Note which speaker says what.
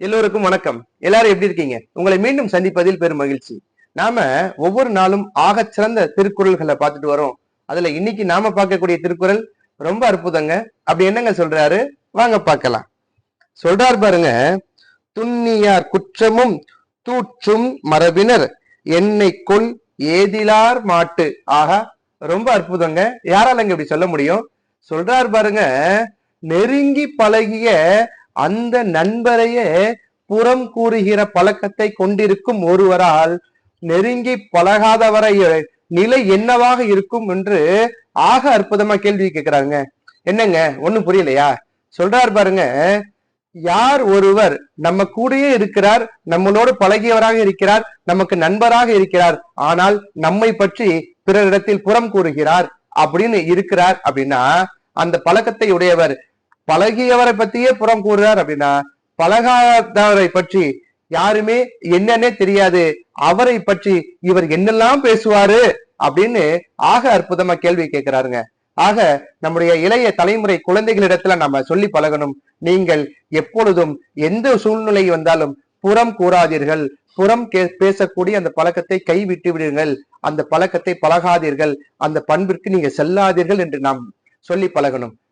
Speaker 1: எல்லோருக்கும் வணக்கம். எல்லாரும் எப்படி இருக்கீங்க? உங்களை மீண்டும் சந்திப்பதில் பெரும் மகிழ்ச்சி. நாம ஒவ்வொரு நாளும் ஆக சிறந்த திருக்குறள்களை பார்த்துட்டு வரோம். அதுல இன்னைக்கு நாம பார்க்கக்கூடிய திருக்குறள் ரொம்ப அற்புதங்க. அப்படி என்னங்க சொல்றாரு? வாங்க பார்க்கலாம். சொல்றார் பாருங்க துண்ணியார் குற்றமும் தூற்றும் மரபினர் என்னை கொல் ஏதிலார் மாட்டு. ஆகா ரொம்ப அற்புதங்க. யாரால இங்க இப்படி சொல்ல முடியும்? சொல்றார் பாருங்க நெருங்கி பழகிய அந்த நண்பரையே புறம் கூறுகிற பழக்கத்தை கொண்டிருக்கும் ஒருவரால் நெருங்கி பழகாதவரை நிலை என்னவாக இருக்கும் என்று ஆக அற்புதமா கேள்வி கேட்கிறாங்க என்னங்க? ஒண்ணும் புரியலையா? சொல்றாரு பாருங்க. யார் ஒருவர் நம்ம கூடயே இருக்கிறார் நம்மளோடு பழகியவராக இருக்கிறார் நமக்கு நண்பராக இருக்கிறார் ஆனால் நம்மை பற்றி பிறரிடத்தில் புறம் கூறுகிறார் அப்படின்னு இருக்கிறார் அப்படின்னா அந்த பழக்கத்தை உடையவர் பழகியவரை பத்தியே புறம் கூறுறார் அப்படின்னா பழகாதவரை பற்றி யாருமே என்னன்னே தெரியாது. அவரை பற்றி இவர் என்னெல்லாம் பேசுவாரு அப்படின்னு ஆக அற்புதமா கேள்வி கேட்கிறாருங்க. ஆக நம்முடைய இளைய தலைமுறை குழந்தைகளிடத்துல நம்ம சொல்லி பழகணும். நீங்கள் எப்பொழுதும் எந்த சூழ்நிலை வந்தாலும் புறம் கூறாதீர்கள். புறம் கே- பேசக்கூடிய அந்த பழக்கத்தை கைவிட்டு விடுங்கள். அந்த பழக்கத்தை பழகாதீர்கள். அந்த பண்பிற்கு நீங்க செல்லாதீர்கள் என்று நாம் சொல்லி பழகணும்.